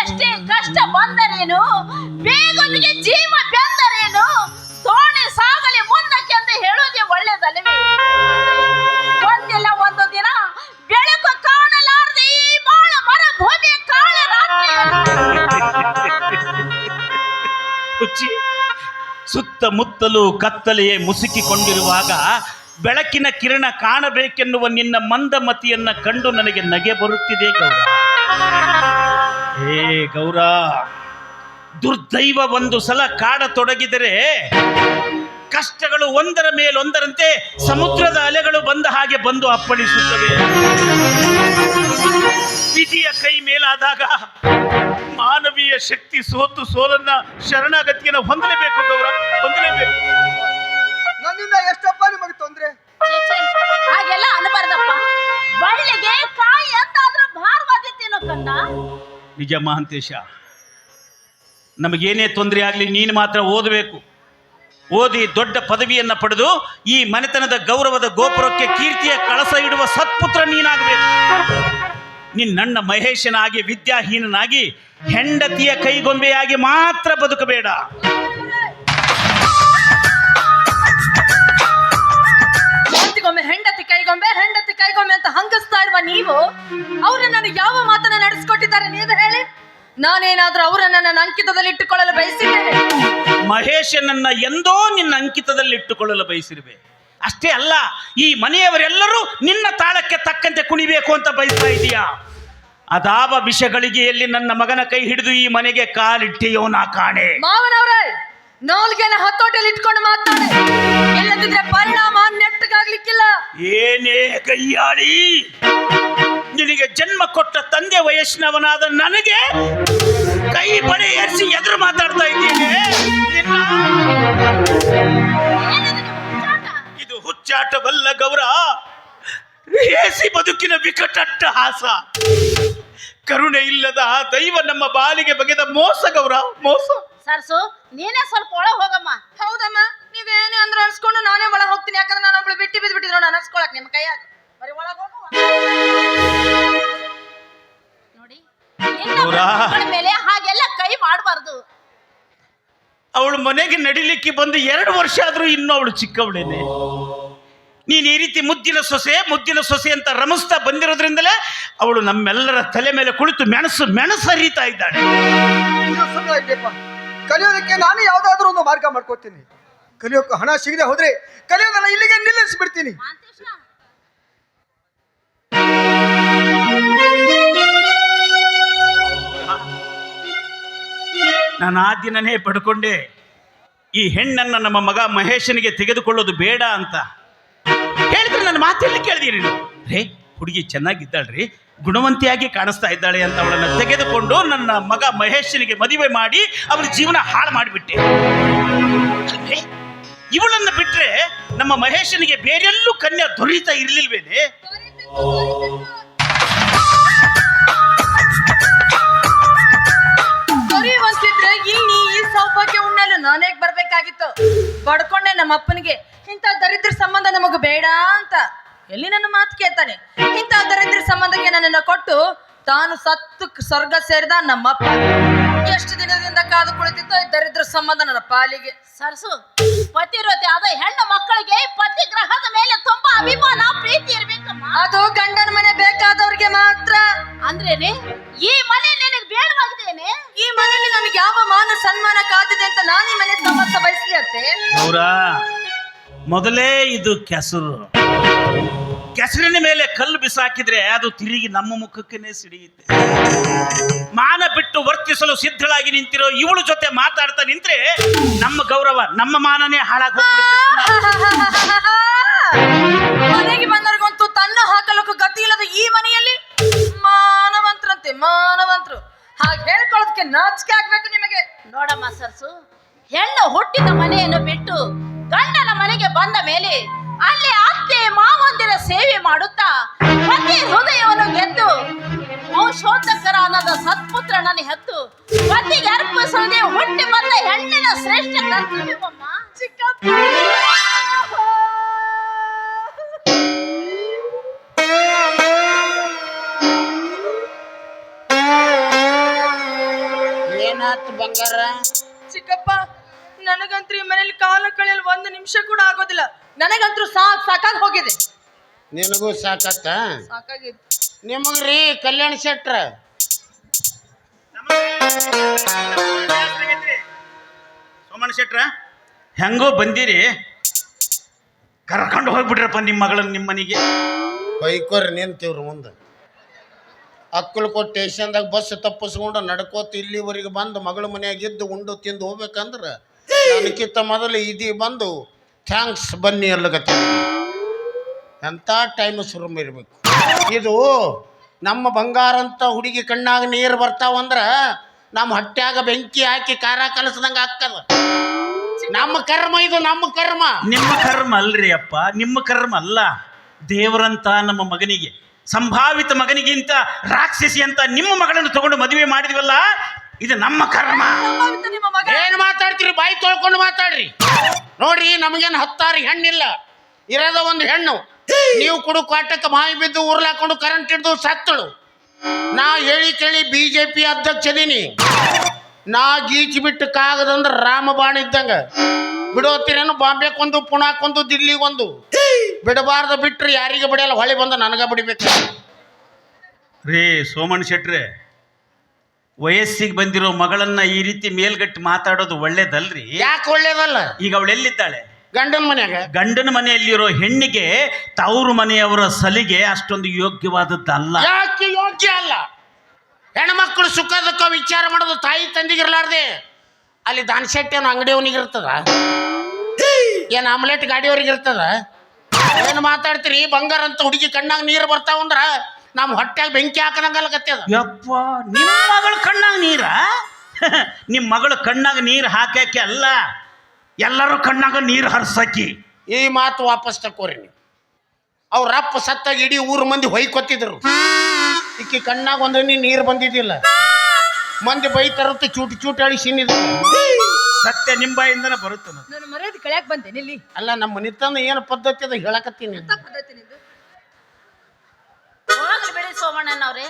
Speaker 5: ಎಷ್ಟೇ ಕಷ್ಟ ಬಂದರೇನು ಬೇಗನಿಗೆ ಜೀವ ಬೆಂದರೇನು ತೋಣೆ ಸಾಗಲಿ ಮುಂದಕ್ಕೆ ಅಂತ ಹೇಳೋದೆ ಒಳ್ಳೇದಲ್ಲ ಒಂದಿಲ್ಲ, ಒಂದು ದಿನ ಬೆಳಕು ಕಾಣಲಾರದೆ ಈ ಬಾಳ ಮರ ಭೂಮಿ ಕಾಳ
Speaker 2: ಹುಚ್ಚಿ, ಸುತ್ತಮುತ್ತಲು ಕತ್ತಲೆಯೇ ಮುಸುಕಿಕೊಂಡಿರುವಾಗ ಬೆಳಕಿನ ಕಿರಣ ಕಾಣಬೇಕೆನ್ನುವ ನಿನ್ನ ಮಂದಮತಿಯನ್ನ ಕಂಡು ನನಗೆ ನಗೆ ಬರುತ್ತಿದೆ ಗೌರ. ಏ ಗೌರ ದುರ್ದೈವ ಒಂದು ಸಲ ಕಾಡತೊಡಗಿದರೆ ಕಷ್ಟಗಳು ಒಂದರ ಮೇಲೊಂದರಂತೆ ಸಮುದ್ರದ ಅಲೆಗಳು ಬಂದ ಹಾಗೆ ಬಂದು ಅಪ್ಪಳಿಸುತ್ತವೆ. ವಿಧಿಯ ಕೈ ಮೇಲಾದಾಗ ಮಾನವೀಯ ಶಕ್ತಿ ಸೋತು ಸೋಲನ್ನ ಶರಣಾಗತಿಯನ್ನು ಹೊಂದಲೇಬೇಕು ಗೌರ ಹೊಂದಲೇಬೇಕು.
Speaker 6: ನನ್ನಿಂದ ಎಷ್ಟಪ್ಪ ನಿಮಗೆ ತೊಂದರೆ?
Speaker 5: ಹಾಗೆಲ್ಲ ಅನ್ಬಾರ್ದಪ್ಪ. ಬಳ್ಳಿಗೆ ಕಾಯಿ ಎಂದಾದ್ರೂ ಭಾರವಾದಿತ್ತೇನೋ ಕಂದ?
Speaker 2: ನಿಜ ಮಹಾಂತೇಶ ನಮಗೇನೇ ತೊಂದರೆ ಆಗಲಿ, ನೀನು ಮಾತ್ರ ಓದಬೇಕು. ಓದಿ ದೊಡ್ಡ ಪದವಿಯನ್ನ ಪಡೆದು ಈ ಮನೆತನದ ಗೌರವದ ಗೋಪುರಕ್ಕೆ ಕೀರ್ತಿಯ ಕಳಸ ಇಡುವ ಸತ್ಪುತ್ರ ನೀನಾಗಬೇಕು. ನಿನ್ನಣ್ಣ ಮಹೇಶನಾಗಿ, ವಿದ್ಯಾಹೀನನಾಗಿ ಹೆಂಡತಿಯ ಕೈಗೊಂಬೆಯಾಗಿ ಮಾತ್ರ ಬದುಕಬೇಡ.
Speaker 3: ನಾನೇನಾದ್ರೂ ಅವರನ್ನ ನನ್ನ ಅಂಕಿತದಲ್ಲಿ ಇಟ್ಟುಕೊಳ್ಳಲು ಬಯಸಿದ್ದೇನೆ.
Speaker 2: ಮಹೇಶನನ್ನ ಎಂದೋ ನಿನ್ನ ಅಂಕಿತದಲ್ಲಿ ಇಟ್ಟುಕೊಳ್ಳಲು ಬಯಸಿರುವೆ. ಅಷ್ಟೇ ಅಲ್ಲ ಈ ಮನೆಯವರೆಲ್ಲರೂ ನಿನ್ನ ತಾಳಕ್ಕೆ ತಕ್ಕಂತೆ ಕುಣಿಬೇಕು ಅಂತ ಬಯಸ್ತಾ ಇದೀಯಾ ಅದಾವ ವಿಷಗಳಿಗೆ ಎಲ್ಲಿ ನನ್ನ ಮಗನ ಕೈ ಹಿಡಿದು ಈ ಮನೆಗೆ ಕಾಲಿಟ್ಟೆಯೋ ನಾ ಕಾಣೆ.
Speaker 3: ಮಾವನವ್ರೆ ನಾಲ್ಗೆನ ಹತ್ತೋಟೆಯಲ್ಲಿ ಇಟ್ಕೊಂಡು ಮಾತಾಡಿ. ಇಲ್ಲದಿದ್ರೆ ಪರಿಣಾಮ ನೆಟ್ಟಗಾಗ್ಲಿಕ್ಕಿಲ್ಲ.
Speaker 2: ಏನೇ ಕೈಯಾಳಿ. ನಿನಗೆ ಜನ್ಮ ಕೊಟ್ಟ ತಂದೆ ವಯಸ್ಸಿನವನಾದ ನನಗೆ ಕೈ ಬಳೆ ಏರಿಸಿ ಎದುರು ಮಾತಾಡ್ತಾ ಇದ್ದೀನಿ. ಇದು ಹುಚ್ಚಾಟವಲ್ಲ ಗೌರ. ಏಸಿ ಬದುಕಿನ ವಿಕಟಟ್ಟ ಹಾಸ. ಕರುಣೆ ಇಲ್ಲದ ಆ ದೈವ ನಮ್ಮ ಬಾಲಿಗೆ ಬಗೆದ ಮೋಸ ಗೌರ ಮೋಸ.
Speaker 5: ಸರ್ಸು ನೀನೇ ಸ್ವಲ್ಪ ಒಳಗೆ ಹೋಗಮ್ಮ.
Speaker 3: ಹೌದಮ್ಮ ನೀವೇನೇ ಅಂದ್ರೆ ಅನ್ಸ್ಕೊಂಡು ನಾನೇ ಒಳಗೆ ಹೋಗ್ತೀನಿ. ಯಾಕಂದ್ರೆ ನಾನು ಒಬ್ಳು ಬಿಟ್ಟು ಬಿದ್ದು ಬಿಟ್ಟಿದ್ರು ನಾನು ಅನ್ಸ್ಕೊಳಕ್ ನಿಮ್ಮ ಕೈಯಾಗ.
Speaker 5: ನೋಡಿ ಮೇಲೆ ಹಾಗೆಲ್ಲ ಕೈ ಮಾಡಬಾರ್ದು.
Speaker 2: ಅವಳು ಮನೆಗೆ ನಡಿಲಿಕ್ಕೆ ಬಂದು ಎರಡು ವರ್ಷ ಆದ್ರೂ ಇನ್ನು ಅವಳು ಚಿಕ್ಕವಳೇನೆ. ನೀನು ಈ ರೀತಿ ಮುದ್ದಿನ ಸೊಸೆ ಮುದ್ದಿನ ಸೊಸೆ ಅಂತ ರಮಿಸ್ತಾ ಬಂದಿರೋದ್ರಿಂದಲೇ ಅವಳು ನಮ್ಮೆಲ್ಲರ ತಲೆ ಮೇಲೆ ಕುಳಿತು ಮೆಣಸು ಮೆಣಸು ಹರಿತಾ ಇದ್ದಾಳೆ
Speaker 6: ಕಲಿಯೋದಕ್ಕೆ ನಾನು ಯಾವ್ದಾದ್ರು ಒಂದು ಮಾರ್ಗ ಮಾಡ್ಕೋತೀನಿ. ಕಲಿಯೋಕೆ ಹಣ ಸಿಗದೆ ಹೋದ್ರೆ ಕಲಿಯೋದನ್ನ ಇಲ್ಲಿಗೆ ನಿಲ್ಲಿಸ್ಬಿಡ್ತೀನಿ.
Speaker 2: ನಾನು ಆ ದಿನನೇ ಪಡ್ಕೊಂಡೆ ಈ ಹೆಣ್ಣನ್ನ ನಮ್ಮ ಮಗ ಮಹೇಶನಿಗೆ ತೆಗೆದುಕೊಳ್ಳೋದು ಬೇಡ ಅಂತ. ಹೇಳಿದ್ರೆ ನನ್ನ ಮಾತೆಲ್ಲಿ ಕೇಳಿದೀರಿ ರೇ, ಹುಡುಗಿ ಚೆನ್ನಾಗಿದ್ದಾಳ್ರಿ, ಗುಣವಂತಿಯಾಗಿ ಕಾಣಿಸ್ತಾ ಇದ್ದಾಳೆ ಅಂತ ಅವಳನ್ನು ತೆಗೆದುಕೊಂಡು ನನ್ನ ಮಗ ಮಹೇಶನಿಗೆ ಮದುವೆ ಮಾಡಿ ಅವನ ಜೀವನ ಹಾಳು ಮಾಡಿಬಿಟ್ಟೆ? ಇವಳನ್ನು ಬಿಟ್ರೆ ನಮ್ಮ ಮಹೇಶನಿಗೆ ಬೇರೆಲ್ಲೂ ಕನ್ಯಾ ದೊರೀತಾ ಇರ್ಲಿಲ್ವೇನೆ?
Speaker 3: ಇಲ್ಲಿ ಈ ಸೌಭಾಗ್ಯ ಉಣ್ಣಲು ನಾನೇಗ್ ಬರ್ಬೇಕಾಗಿತ್ತು? ಬಡ್ಕೊಂಡೆ ನಮ್ಮ ಅಪ್ಪನಿಗೆ ಇಂಥ ದರಿದ್ರ ಸಂಬಂಧ ನಮಗ ಬೇಡ ಅಂತ. ಎಲ್ಲಿ ನನ್ನ ಮಾತು ಕೇಳ್ತಾನೆ? ಇಂಥ ದರಿದ್ರ ಸಂಬಂಧಕ್ಕೆ ನನ್ನನ್ನು ಕೊಟ್ಟು ತಾನು ಸತ್ತು ಸ್ವರ್ಗ ಸೇರಿದ ನಮ್ಮಪ್ಪ. ಎಷ್ಟು ದಿನದಿಂದ ಕಾದು ಕುಳಿತಿತ್ತು ಈ ದರಿದ್ರ ಸಂಬಂಧ ನನ್ನ ಪಾಲಿಗೆ.
Speaker 5: ಸರಸು ಪತಿರೋತಿ ಅದ ಹೆಣ್ಣು ಮಕ್ಕಳಿಗೆ ಪತಿ ಗ್ರಹದ ಮೇಲೆ ತುಂಬಾ ಅಭಿಮಾನ ಪ್ರೀತಿ ಇರ್ಬೇಕಮ್ಮ.
Speaker 3: ಅದು ಗಂಡನ ಮನೆ ಬೇಕಾದವ್ರಿಗೆ ಮಾತ್ರ.
Speaker 5: ಅಂದ್ರೇನೆ ಈ ಮನೆ ನಿನಗೆ
Speaker 3: ಈ ಮನೆಯಲ್ಲಿ ನನಗೆ ಯಾವ ಮಾನ ಸನ್ಮಾನ ಕಾದಿದೆ ಅಂತ ನಾನು ಈ ಮನೆ ಸಮಸ್ತ ಬಯಸಲಿ ಅತ್ತೆ?
Speaker 2: ಗೌರ ಮೊದಲೇ ಇದು ಕೆಸರು. ಕೆಸರಿನ ಮೇಲೆ ಕಲ್ಲು ಬಿಸಾಕಿದ್ರೆ ಅದು ತಿರುಗಿ ನಮ್ಮ ಮುಖಕ್ಕೇನೆ ಸಿಡಿಯುತ್ತೆ. ಮಾನ ಬಿಟ್ಟು ವರ್ತಿಸಲು ಸಿದ್ಧಳಾಗಿ ನಿಂತಿರೋ ಇವಳು ಜೊತೆ ಮಾತಾಡ್ತಾ ನಿಂತ್ರೆ ನಮ್ಮ ಗೌರವ ನಮ್ಮ ಮಾನನೇ ಹಾಳಾಗಿ.
Speaker 3: ಮನೆಗೆ ಬಂದವ್ರಿಗಂತೂ ತನ್ನ ಹಾಕಲಕ್ಕೂ ಗತಿ ಇಲ್ಲದ ಈ ಮನೆಯಲ್ಲಿ ಮಾನವಂತರಂತೆ ಮಾನವಂತರು. ಹಾಗೆ ಹೇಳ್ಕೊಳ್ಳೋದಕ್ಕೆ ನಾಚಿಕೆ ಆಗ್ಬೇಕು ನಿಮಗೆ.
Speaker 5: ನೋಡಮ್ಮ ಸರ್ಸು, ಹೆಣ್ಣು ಹುಟ್ಟಿದ ಮನೆಯನ್ನು ಬಿಟ್ಟು ಗಂಡನ ಮನೆಗೆ ಬಂದ ಮೇಲೆ ಅಲ್ಲಿ ಅತ್ತೆ ಮಾವಂದಿರ ಸೇವೆ ಮಾಡುತ್ತಾ ಪತಿ ಹೃದಯವನ್ನು ಗೆದ್ದು ಸತ್ಪುತ್ರ ಸತ್ಪುತ್ರನನ್ನು ಹೆತ್ತು ಪತಿಗೆ ಅರ್ಪಿಸದೆ ಹುಟ್ಟಿ ಬಂದ ಹೆಣ್ಣಿನ ಶ್ರೇಷ್ಠ ಕರ್ತವ್ಯವಮ್ಮ
Speaker 3: ಚಿಕ್ಕಪ್ಪ. ನಿಮಿಷ ಕೂಡ ಆಗೋದಿಲ್ಲ. ನನಗಂತೂ ಸಾಕ್ ಸಾಕಾಗಿ ಹೋಗಿದೆ.
Speaker 7: ನಿನಗೂ ಸಾಕತ್ತ
Speaker 3: ಸಾಕಾಗಿದೆ.
Speaker 7: ನಿಮಗ್ರಿ ಕಲ್ಯಾಣ ಶೆಟ್ರ?
Speaker 2: ಸೋಮಣ್ಣ ಶೆಟ್ರ ಹೆಂಗೋ ಬಂದಿರಿ. ಕರ್ಕೊಂಡು ಹೋಗ್ಬಿಟ್ರಪ್ಪ ನಿಮ್ಮ ಮಗಳನ್ನ ನಿಮ್ಮ ಮನೆಗೆ.
Speaker 7: ಬೈಕೋರಿ ನಿಂತೀವ್ರಿ ಮುಂದೆ. ಕೊಟ್ಟು ಸ್ಟೇಷನ್ದಾಗ ಬಸ್ ತಪ್ಪಿಸ್ಕೊಂಡು ನಡ್ಕೋತ ಇಲ್ಲಿವರೆಗೆ ಬಂದು ಮಗಳ ಮನೆಯಾಗಿದ್ದು ಉಂಡು ತಿಂದು ಹೋಗ್ಬೇಕಂದ್ರೆ? ಅದಕ್ಕಿಂತ ಮೊದಲು ಇದಿ ಬಂದು ಥ್ಯಾಂಕ್ಸ್ ಬನ್ನಿ ಅಲ್ಲಗತ್ತೆ. ಎಂಥ ಟೈಮ್ ಶುರು ಇರಬೇಕು ಇದು ನಮ್ಮ ಬಂಗಾರ ಅಂತ ಹುಡುಗಿ ಕಣ್ಣಾಗ ನೀರು ಬರ್ತಾವಂದ್ರೆ ನಮ್ಮ ಹೊಟ್ಯಾಗ ಬೆಂಕಿ ಹಾಕಿ ಖಾರ ಕಲಸದಂಗೆ ಆಗ್ತದ. ನಮ್ಮ ಕರ್ಮ ಇದು ನಮ್ಮ ಕರ್ಮ.
Speaker 2: ನಿಮ್ಮ ಕರ್ಮ ಅಲ್ರಿ ಅಪ್ಪ ನಿಮ್ಮ ಕರ್ಮ ಅಲ್ಲ. ದೇವರಂತ ನಮ್ಮ ಮಗನಿಗೆ ಸಂಭಾವಿತ ಮಗನಿಗಿಂತ ರಾಕ್ಷಸಿ ಅಂತ ನಿಮ್ಮ ಮಗಳನ್ನು ತಗೊಂಡು ಮದುವೆ ಮಾಡಿದ್ವಲ್ಲ ಇದು ನಮ್ಮ ಕರ್ಮ.
Speaker 3: ಸಂಭಾವಿತ ನಿಮ್ಮ ಮಗ.
Speaker 7: ಏನ್ ಮಾತಾಡ್ತೀರಿ? ಬಾಯಿ ತೊಳ್ಕೊಂಡು ಮಾತಾಡ್ರಿ. ನೋಡ್ರಿ, ನಮಗೇನು ಹತ್ತಾರು ಹೆಣ್ಣಿಲ್ಲ. ಇರೋದ ಒಂದು ಹೆಣ್ಣು. ನೀವು ಕೊಡು ಕಾಟಕ್ಕೆ ಮಾಯಿ ಬಿದ್ದು ಉರ್ಲಾಕೊಂಡು ಕರೆಂಟ್ ಹಿಡಿದು ಸತ್ತಳು. ನಾ ಹೇಳಿ ಕೇಳಿ ಬಿ ಜೆ ಪಿ ಅಧ್ಯಕ್ಷದೀನಿ ನಾ ಗೀಚಿ ಬಿಟ್ಟು ಕಾಗದಂದ್ರೆ ರಾಮಬಾಣ ಇದ್ದಂಗ. ಬಿಡೋತಿರೇನು ಬಾಂಬೆಗೊಂದು ಪುಣಾಕೊಂದು ದಿಲ್ಲಿಗೊಂದು ಬಿಡಬಾರ್ದ ಬಿಟ್ರೆ ಯಾರಿಗೆ ಬಿಡಲ್ಲ, ಹೊಳೆ ಬಂದು ನನಗ ಬಿಡಿಬೇಕು.
Speaker 2: ರೀ ಸೋಮಣ್ಣ ಶೆಟ್ರೆ ವಯಸ್ಸಿಗೆ ಬಂದಿರೋ ಮಗಳನ್ನ ಈ ರೀತಿ ಮೇಲ್ಗಟ್ಟಿ ಮಾತಾಡೋದು ಒಳ್ಳೇದಲ್ರಿ?
Speaker 7: ಯಾಕೆ ಒಳ್ಳೇದಲ್ಲ?
Speaker 2: ಈಗ ಅವಳು ಎಲ್ಲಿದ್ದಾಳೆ?
Speaker 7: ಗಂಡನ ಮನ್ಯಾಗ.
Speaker 2: ಗಂಡನ ಮನೆಯಲ್ಲಿರೋ ಹೆಣ್ಣಿಗೆ ತವರು ಮನೆಯವರ ಸಲಿಗೆ ಅಷ್ಟೊಂದು ಯೋಗ್ಯವಾದದ್ದಲ್ಲ.
Speaker 7: ಯಾಕೆ ಯೋಗ್ಯ ಅಲ್ಲ? ಹೆಣ್ಮಕ್ಳು ಸುಖ ದುಃಖ ವಿಚಾರ ಮಾಡೋದು ತಾಯಿ ತಂದಿಗಿರ್ಲಾರ್ದೆ. ಅಲ್ಲಿ ದಾನಶೆಟ್ಟಿನ ಅಂಗಡಿಯವನಿಗೆ ಇರ್ತದ? ಏನ್ ಆಮ್ಲೆಟ್ ಗಾಡಿಯವ್ರಿಗೆ ಇರ್ತದ? ಏನು ಮಾತಾಡ್ತೀರಿ? ಬಂಗಾರ ಅಂತ ಹುಡುಗಿ ಕಣ್ಣಾಗ ನೀರು ಬರ್ತಾವಂದ್ರ? ನಮ್ಮ ಹೊಟ್ಯಾಗ ಬೆಂಕಿ ಹಾಕದಂಗಲ್ಲಕತ್ತದ
Speaker 2: ಯಪ್ಪ ನಿಮ್ಮ ಮಗಳ ಕಣ್ಣಾಗ ನೀರ? ನಿಮ್ಮ ಮಗಳ ಕಣ್ಣಾಗ ನೀರು ಹಾಕಕ್ಕೆ ಅಲ್ಲ ಎಲ್ಲರೂ ಕಣ್ಣಾಗ ನೀರು ಹರ್ಸಕ್ಕಿ
Speaker 7: ಈ ಮಾತು ವಾಪಸ್ ತಕೋರಿ ನೀವು. ಅವ್ರ ಅಪ್ಪ ಸತ್ತಾಗ ಇಡೀ ಊರು ಮಂದಿ ಹೊಯ್ಕೊತ್ತಿದ್ರು ಈಕಿ ಕಣ್ಣಾಗ ಒಂದನಿ ನೀರು ಬಂದಿದ್ದಿಲ್ಲ. ಮಂದಿ ಬೈತಾರತ್ತ ಚೂಟಿ ಚೂಟಿ ಅಳಿ ಸಿನ್ನಿದ್ರು
Speaker 2: ಸತ್ಯ ನಿಮ್ಮ ಬಾಯಿಂದನೇ ಬರುತ್ತೆ.
Speaker 3: ನಾನು ಮರ್ಯಾದೆ ಕಳ್ಯಾಕ್ ಬಂದೆ ಇಲ್ಲಿ
Speaker 7: ಅಲ್ಲ ನಮ್ಮ ಮನಿತನ ಏನು ಪದ್ಧತಿ ಅದ ಹೇಳಕತ್ತೀನಿ.
Speaker 3: ಪದ್ಧತಿ ನಿಂದು?
Speaker 5: ಹೋಗ್ಲಿ ಬಿಡಿ ಸೋಮಣ್ಣನವ್ರೆ.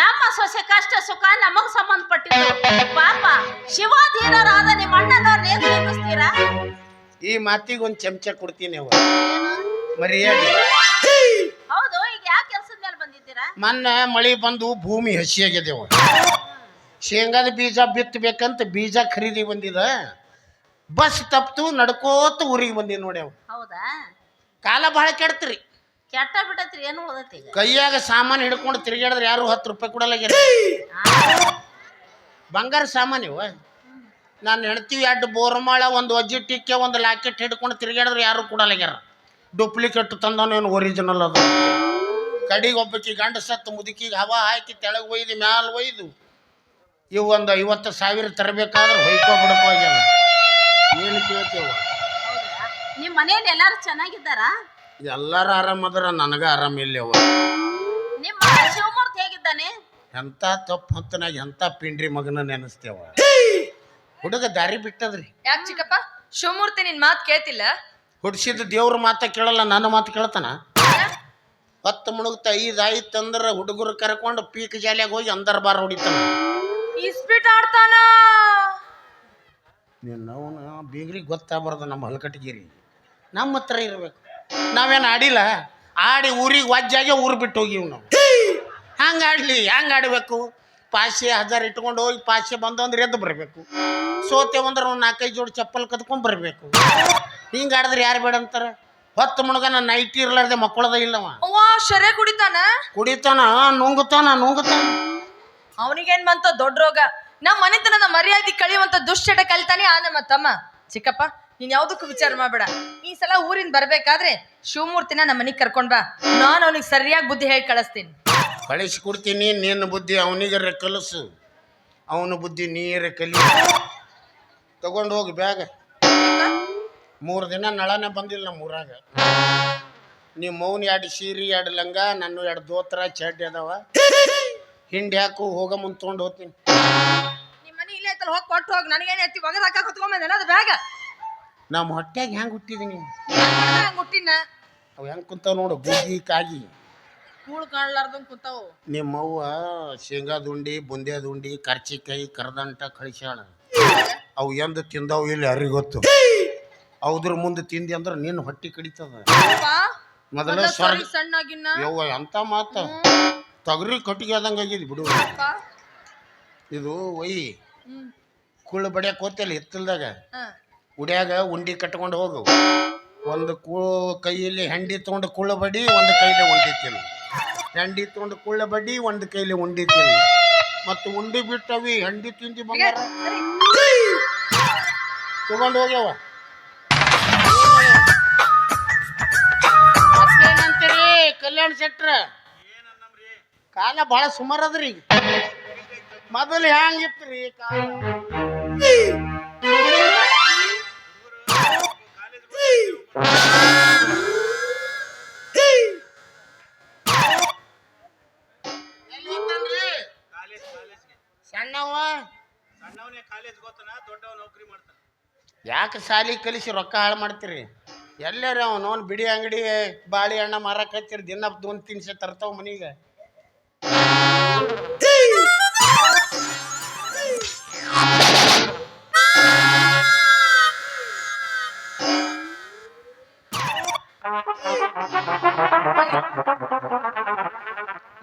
Speaker 5: ನಮ್ಮ ಸೊಸೆ ಕಷ್ಟ ಸುಖ ನಮಗ್ ಸಂಬಂಧಪಟ್ಟಿದ್ದು. ಪಾಪ ಶಿವಾಧೀನರಾದ ನಿಮ್ಮ ಅಣ್ಣನವ್ರ ಏನ್ ಪ್ರೇಮಿಸ್ತೀರಾ
Speaker 7: ಈ ಮಾತಿಗೆ ಒಂದು ಚಮಚ ಕೊಡ್ತೀನಿ ಅವ ಮರ್ಯಾದೆ.
Speaker 5: ಹೌದು ಈಗ ಯಾವ ಕೆಲ್ಸದ ಮೇಲೆ ಬಂದಿದ್ದೀರಾ?
Speaker 7: ಮೊನ್ನೆ ಮಳೆ ಬಂದು ಭೂಮಿ ಹಸಿಯಾಗಿದೆವು ಶೇಂಗಾದ ಬೀಜ ಬಿತ್ತಬೇಕಂತ ಬೀಜ ಖರೀದಿ ಬಂದಿದ. ಬಸ್ ತಪ್ತು ನಡ್ಕೋತ ಊರಿಗೆ ಬಂದಿ ನೋಡ್ಯಾವ
Speaker 5: ಹೌದಾ?
Speaker 7: ಕಾಲ ಬಹಳ ಕೆಡ್ತ್ರಿ.
Speaker 5: ಕೆಟ್ಟ ಬಿಟ್ಟತ್ರಿ ಏನು ಈಗ?
Speaker 7: ಕೈಯಾಗ ಸಾಮಾನು ಹಿಡ್ಕೊಂಡು ತಿರುಗಾಡಿದ್ರೆ ಯಾರು ಹತ್ತು ರೂಪಾಯಿ ಕೊಡಲಾಗ್ಯಾರ ಬಂಗಾರ ಸಾಮಾನು ಇವ? ನಾನು ಹೆಣ್ತೀವಿ ಎರಡು ಬೋರ್ಮಾಳ ಒಂದು ಅಜ್ಜಿ ಟಿಕ್ಕೆ ಒಂದು ಲಾಕೆಟ್ ಹಿಡ್ಕೊಂಡು ತಿರುಗಾಡಿದ್ರೆ ಯಾರು ಕೊಡಲಾಗ್ಯಾರ ಡೂಪ್ಲಿಕೇಟ್ ಏನು ಒರಿಜಿನಲ್ ಅದು? ಕಡಿಗೆ ಒಬ್ಬಕಿ ಗಂಡ ಸತ್ತು ಮುದುಕಿಗೆ ಹವಾ ಹಾಕಿ ತೆಳಗೆ ಒಯ್ದು ಮ್ಯಾಲ ಒಯ್ದು ಇವು ಒಂದು ಐವತ್ತು ಸಾವಿರ ತರಬೇಕಾದ್ರೆ ಆಗ್ಯಾವ ಏನು ಕೇಳ್ತೇವ
Speaker 5: ನಿಮ್ಮ ಮನೆಯಲ್ಲಿ ಎಲ್ಲರೂ ಚೆನ್ನಾಗಿದ್ದಾರಾ?
Speaker 7: ಎಲ್ಲಾರು ಆರಾಮದ್ರ ನನಗ ಅವ
Speaker 5: ನಿಮ್ಮ ಶಿವಮೂರ್ತಿ ಹೇಗಿದ್ದಾನೆ?
Speaker 7: ಎಂತ ತಪ್ಪು ಹೊತ್ತನಾಗ ಎಂತ ಪಿಂಡ್ರಿ ಮಗನ ನೆನೆಸ್ತೇವ ಹುಡುಗ ದಾರಿ ಬಿಟ್ಟದ್ರಿ.
Speaker 3: ಯಾಕೆ ಚಿಕ್ಕಪ್ಪ? ಶಿವಮೂರ್ತಿ ನಿನ್ ಮಾತು ಕೇಳ್ತಿಲ್ಲ?
Speaker 7: ಹುಡ್ಸಿದ ದೇವ್ರ ಮಾತ ಕೇಳಲ್ಲ ನನ್ನ ಮಾತು ಕೇಳ್ತಾನ? ಹತ್ತು ಮುಳುಗ್ತ ಐದು ಆಯ್ತು ಅಂದ್ರೆ ಹುಡುಗರು ಕರ್ಕೊಂಡು ಪೀಕ್ ಜಾಲಿಯಾಗ ಹೋಗಿ ಅಂದರ್ ಬಾರ್ ಹೊಡಿತಾನ.
Speaker 3: ಇಸ್ಪಿಟ್ ಆಡ್ತಾನ!
Speaker 7: ನಿನ್ನವನ ಬೀಗ್ರಿಗೆ ಗೊತ್ತಾಗ್ಬಾರ್ದು ನಮ್ಮ ಹಲಕಟಗಿರಿ. ನಮ್ಮ ಹತ್ರ ಇರ್ಬೇಕು. ನಾವೇನು ಆಡಿಲ್ಲ? ಆಡಿ ಊರಿಗೆ ವಜ್ಜಾಗೆ ಊರು ಬಿಟ್ಟು ಹೋಗಿವ್ ನಾವು. ಹಂಗೆ ಆಡ್ಲಿ ಹೆಂಗೆ ಆಡಬೇಕು. ಪಾಶೆ ಹಜಾರ್ ಇಟ್ಕೊಂಡು ಹೋಗಿ ಪಾಶೆ ಬಂದು ಅಂದ್ರೆ ಎದ್ದು ಬರಬೇಕು. ಸೋತೆ ಅಂದ್ರೆ ಒಂದು ನಾಲ್ಕೈದು ಜೋಡಿ ಚಪ್ಪಲ್ ಕದ್ಕೊಂಡ್ ಬರಬೇಕು. ಹಿಂಗೆ ಆಡಿದ್ರೆ ಯಾರು ಬೇಡ ಅಂತಾರೆ? ಹೊತ್ತು ಮುಣಗನ ನೈಟಿ ಇರ್ಲಾರ್ದೆ ಮಕ್ಕಳದ ಇಲ್ಲವ
Speaker 3: ಅವ್ವ ಶರೆ ಕುಡಿತಾನ?
Speaker 7: ಕುಡಿತಾನ ನುಂಗುತ್ತಾನ ನುಂಗುತ್ತಾನ
Speaker 3: ಅವನಿಗೇನ್ ಬಂತ? ದೊಡ್ಡ ರೋಗ. ನಮ್ಮ ಮನೆತನದ ಮರ್ಯಾದೆ ಕಳಿಯುವಂತ ದುಶ್ಚಟ ಕಲಿತಾನೆ ಆ ನಮ್ಮ ತಮ್ಮ. ಚಿಕ್ಕಪ್ಪ ನೀನ್ ಯಾವ್ದಕ್ಕೂ ವಿಚಾರ ಮಾಡ್ಬೇಡ. ಈ ಸಲ ಊರಿಂದ ಬರ್ಬೇಕಾದ್ರೆ ಶಿವಮೂರ್ತಿನ ನಮ್ಮ ಮನೆಗೆ ಕರ್ಕೊಂಡ್ ಬಾ. ನಾನು ಅವನಿಗೆ ಸರಿಯಾಗಿ ಬುದ್ಧಿ ಹೇಳಿ ಕಳಿಸ್ತೀನಿ.
Speaker 7: ಕಳಿಸಿ ಕೊಡ್ತೀನಿ ನಿನ್ನ ಬುದ್ಧಿ ಅವನಿಗರ ಕಲಸು. ಅವನ ಬುದ್ಧಿ ನೀರ ಕಲಿ ತಗೊಂಡು ಹೋಗಿ ಬ್ಯಾಗ. ಮೂರು ದಿನ ನಳನೇ ಬಂದಿಲ್ಲ ನಮ್ಮ ಊರಾಗ. ನೀ ಮೌನ್ ಎರಡು ಸೀರೆ ಎರಡು ಲಂಗ ನನ್ನ ಎರಡು ದೋತ್ರ ಚಡ್ಡಿ ಅದಾವ. ಹಿಂಡಿ ಹಾಕು ಹೋಗ ಮುಂದೆ ತೊಗೊಂಡು ಹೋಗ್ತೀನಿ.
Speaker 3: ನಿಮ್ ಮನೆ ಇಲ್ಲೇ ಐತಲ್ಲ ಹೋಗಿ ಕೊಟ್ಟು ಹೋಗಿ. ನನಗೇನು ಐತಿ ಒಗದ ಹಾಕಿ ಕುತ್ಕೊಂಬಂದೇನ ಅದು ಬೇಗ
Speaker 7: ನಮ್ಮ ಹೊಟ್ಟೆಗೆ ಹೆಂಗೆ ಹುಟ್ಟಿದೀನಿ?
Speaker 3: ಮುಟ್ಟಿನ
Speaker 7: ಅವು ಹೆಂಗೆ ಕುಂತಾವ ನೋಡು ಬುದ್ಧಿ ಕಾಗಿ.
Speaker 3: ಕೂಳು ಕಾಣ್ಲಾರ್ದಂಗ್ ಕುಂತಾವು.
Speaker 7: ನಿಮ್ಮವ್ವ ಶೇಂಗಾದ ದುಂಡಿ ಬುಂದ್ಯಾದ ದುಂಡಿ ಕರ್ಚಿಕಾಯಿ ಕರದಂಟ ಕಳಿಸ್ಯಾಳ. ಅವು ಎಂದು ತಿಂದವು ಇಲ್ಲಿ ಅರಿಗೊತ್ತು ಅವ್ದ್ರ ಮುಂದೆ ತಿಂದಿ ಅಂದ್ರೆ ನಿನ್ನ ಹೊಟ್ಟಿ ಕಡಿತದ. ಮೊದಲ ಸ್ವರ್ಗ
Speaker 3: ಸಣ್ಣಾಗಿನ್ನ?
Speaker 7: ಯವ್ವ ಎಂತ ಮಾತ? ತೊಗರಿ ಕಟ್ಟಿಗೆ ಆದಂಗೆ ಆಗಿದ್ ಬಿಡು. ಇದು ಒಯ್ ಕುಳ್ಳು ಬಡಿಯಕ್ಕೆ ಹೋಗ್ತಿಲ್ಲ ಹಿತ್ತಲ್ದಾಗ? ಉಡ್ಯಾಗ ಉಂಡಿ ಕಟ್ಕೊಂಡು ಹೋಗು. ಒಂದು ಕೂ ಕೈಯಲ್ಲಿ ಹೆಂಡಿ ತೊಗೊಂಡು ಕುಳ್ಳಬಡಿ ಒಂದು ಕೈಲಿ ಉಂಡಿ ತಿನ್ನು. ಹೆಂಡಿ ತೊಗೊಂಡು ಕುಳ್ಳ ಬಡಿ ಒಂದು ಕೈಲಿ ಉಂಡಿ ತಿನ್ನು. ಮತ್ತು ಉಂಡಿ ಬಿಟ್ಟವಿ ಹೆಂಡಿ ತಿಂಡಿ ಬಂಗಾರ. ತಗೊಂಡು ಹೋಗ್ಯಾವ. ಕಲ್ಯಾಣ ಶೆಟ್ರ? ಕಾಲ ಭಾಳ ಸುಮಾರು ಅದ್ರಿ ಮೊದಲು ರೀ ಕಾಲ? ಎಲ್ಲಿ ನೌಕರಿ ಸಣ್ಣವ ಯಾಕೆ ಸಾಲಿ ಕಲಿಸಿ ರೊಕ್ಕ ಹಾಳು ಮಾಡ್ತೀರಿ? ಎಲ್ಲಾರ ಅವನು? ಬಿಡಿ ಅಂಗಡಿ ಬಾಳೆಹಣ್ಣ ಮಾರಕ್ಕೆ ಹಚ್ಚಿರಿ ದಿನ ಒಂದು ತಿನ್ಸಿ ತರ್ತಾವ ಮನೀಗ.